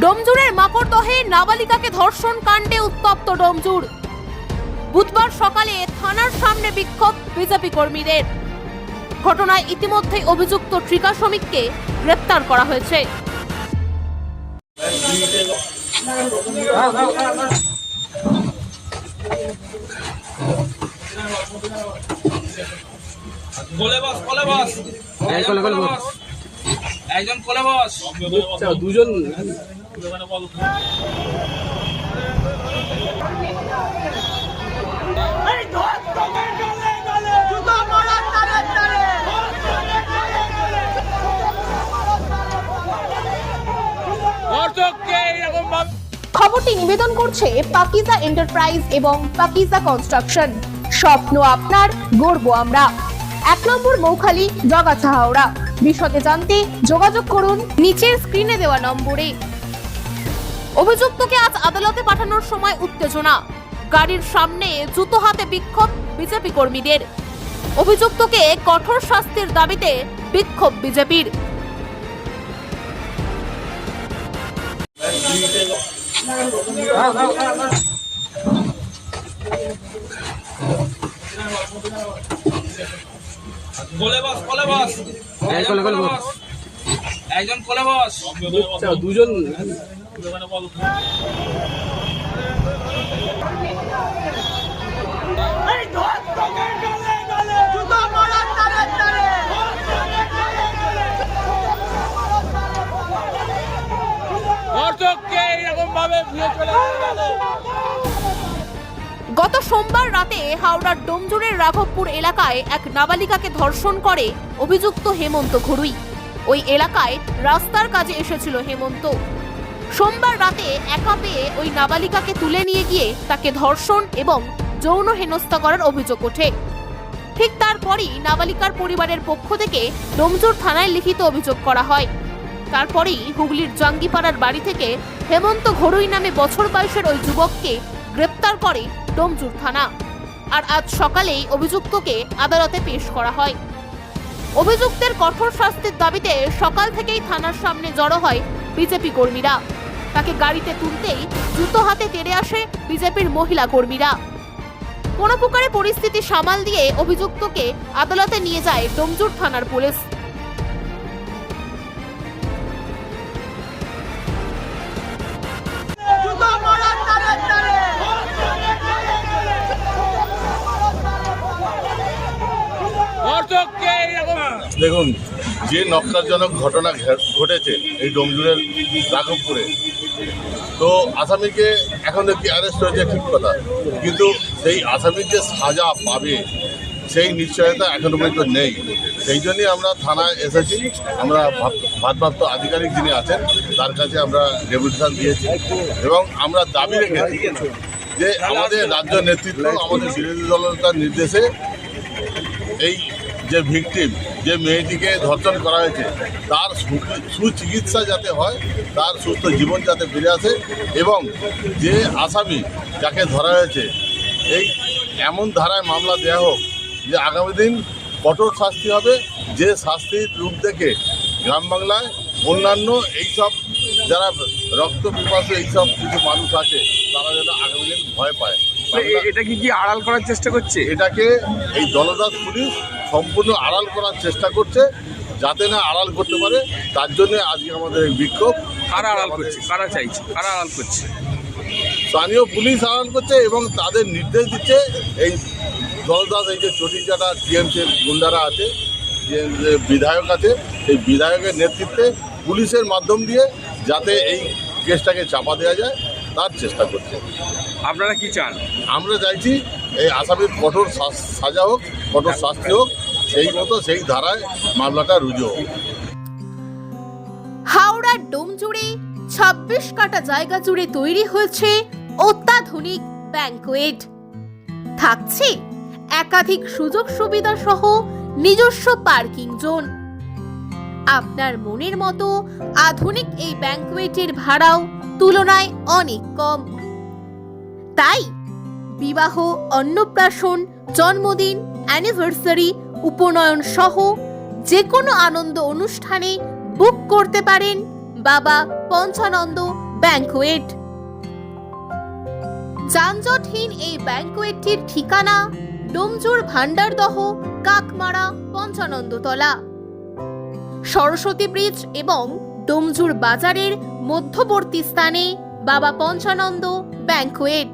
ডোমজুরের মাকড়দহে নাবালিকাকে ধর্ষণ কাণ্ডে উত্তপ্ত ডোমজুর বুধবার সকালে থানার সামনে বিক্ষোভ বিজেপি কর্মীদের। ঘটনায় ইতিমধ্যে অভিযুক্ত ট্রিকা শ্রমিককে গ্রেপ্তার করা হয়েছে। বস। একজন কোলে বস। আচ্ছা, দুজন। খবরটি নিবেদন করছে পাকিজা এন্টারপ্রাইজ এবং পাকিজা কনস্ট্রাকশন। স্বপ্ন আপনার গর্ব আমরা। এক নম্বর মৌখালি জগাছা হাওড়া বিশদে জানতে যোগাযোগ করুন নিচের স্ক্রিনে দেওয়া নম্বরে। অভিযুক্তকে আজ আদালতে পাঠানোর সময় উত্তেজনা। গাড়ির সামনে জুতো হাতে বিক্ষোভ বিজেপি কর্মীদের। অভিযুক্তকে কঠোর শাস্তির দাবিতে বিক্ষোভ বিজেপির। বস। একজন কোলে বস। আচ্ছা, দুজন। গত সোমবার রাতে হাওড়ার ডোমজুরের রাঘবপুর এলাকায় এক নাবালিকাকে ধর্ষণ করে অভিযুক্ত হেমন্ত ঘড়ুই ওই এলাকায় রাস্তার কাজে এসেছিল হেমন্ত। সোমবার রাতে একা পেয়ে ওই নাবালিকাকে তুলে নিয়ে গিয়ে তাকে ধর্ষণ এবং যৌন হেনস্থা করার অভিযোগ ওঠে। ঠিক তারপরই নাবালিকার পরিবারের পক্ষ থেকে ডোমজুর থানায় লিখিত অভিযোগ করা হয়। তারপরেই হুগলির জঙ্গিপাড়ার বাড়ি থেকে হেমন্ত ঘড়ুই নামে বছর বয়সের ওই যুবককে গ্রেপ্তার করে ডোমজুর থানা। আর আজ সকালেই অভিযুক্তকে আদালতে পেশ করা হয়। অভিযুক্তের কঠোর শাস্তির দাবিতে সকাল থেকেই থানার সামনে জড়ো হয় বিজেপি কর্মীরা। তাকে গাড়িতে তুলতেই জুতো হাতে তেড়ে আসে বিজেপির মহিলা কর্মীরা। কোনো প্রকারে পরিস্থিতি সামাল দিয়ে অভিযুক্তকে আদালতে নিয়ে যায় ডোমজুর থানার পুলিশ। দেখুন, যে নক্কারজনক ঘটনা ঘটেছে এই ডোমজুরের রাঘবপুরে, তো আসামিকে এখন দেখি অ্যারেস্ট হয়েছে ঠিক কথা, কিন্তু সেই আসামির যে সাজা পাবে, সেই নিশ্চয়তা এখনও পর্যন্ত নেই। সেই জন্যই আমরা থানায় এসেছি, আমরা ভারপ্রাপ্ত আধিকারিক যিনি আছেন, তার কাছে আমরা ডেপুটেশন দিয়েছি, এবং আমরা দাবি রেখেছি যে আমাদের রাজ্য নেতৃত্ব, আমাদের বিরোধী দলতার নির্দেশে এই যে ভিকটিম যে মেয়েটিকে ধর্ষণ করা হয়েছে তার সু- সুচিকিৎসা যাতে হয় তার সুস্থ জীবন যাতে ফিরে আসে এবং যে আসামি যাকে ধরা হয়েছে এই এমন ধারায় মামলা দেওয়া হোক যে আগামী দিন কঠোর শাস্তি হবে যে শাস্তির রূপ দেখে গ্রাম বাংলায় অন্যান্য এইসব যারা রক্ত পিপাসু এইসব কিছু মানুষ আছে তারা যেন আগামী দিন ভয় পায়। বাংলা- এটা কি কি আড়াল করার চেষ্টা করছে? এটাকে এই দলদাস পুলিশ সম্পূর্ণ আড়াল করার চেষ্টা করছে যাতে না আড়াল করতে পারে। তার জন্য আজকে আমাদের এই বিক্ষোভ। কারা আড়াল করছে? কারা চাইছে? কারা আড়াল করছে? স্থানীয় পুলিশ আড়াল করছে এবং তাদের নির্দেশ দিচ্ছে এই দলদাস এই যে চটিচাটা টিএমসির গুন্ডারা আছে যে বিধায়ক আছে এই বিধায়কের নেতৃত্বে পুলিশের মাধ্যম দিয়ে যাতে এই কেসটাকে চাপা দেওয়া যায় তার চেষ্টা করছে। আপনারা কি চান? আমরা চাইছি এই আসামির কঠোর সাজা হোক কঠোর শাস্তি হোক সেই মতো সেই ধারায় মামলাটা রুজু হাওড়ার ডোম জুড়ে ছাব্বিশ কাটা জায়গা জুড়ে তৈরি হয়েছে অত্যাধুনিক ব্যাংকোয়েট থাকছে একাধিক সুযোগ সুবিধা সহ নিজস্ব পার্কিং জোন। আপনার মনের মতো আধুনিক এই ব্যাংকুয়েটের ভাড়াও তুলনায় অনেক কম। তাই বিবাহ, অন্নপ্রাশন, জন্মদিন অ্যানিভার্সারি উপনয়ন সহ যে কোনো আনন্দ অনুষ্ঠানে বুক করতে পারেন বাবা পঞ্চানন্দ ব্যাংকুয়েট। যানজটহীন এই ব্যাংকুয়েটটির ঠিকানা ডোমজুর ভান্ডারদহ কাকমারা, পঞ্চানন্দতলা। সরস্বতী ব্রিজ এবং ডোমজুর বাজারের মধ্যবর্তী স্থানে বাবা পঞ্চানন্দ ব্যাংকুয়েট।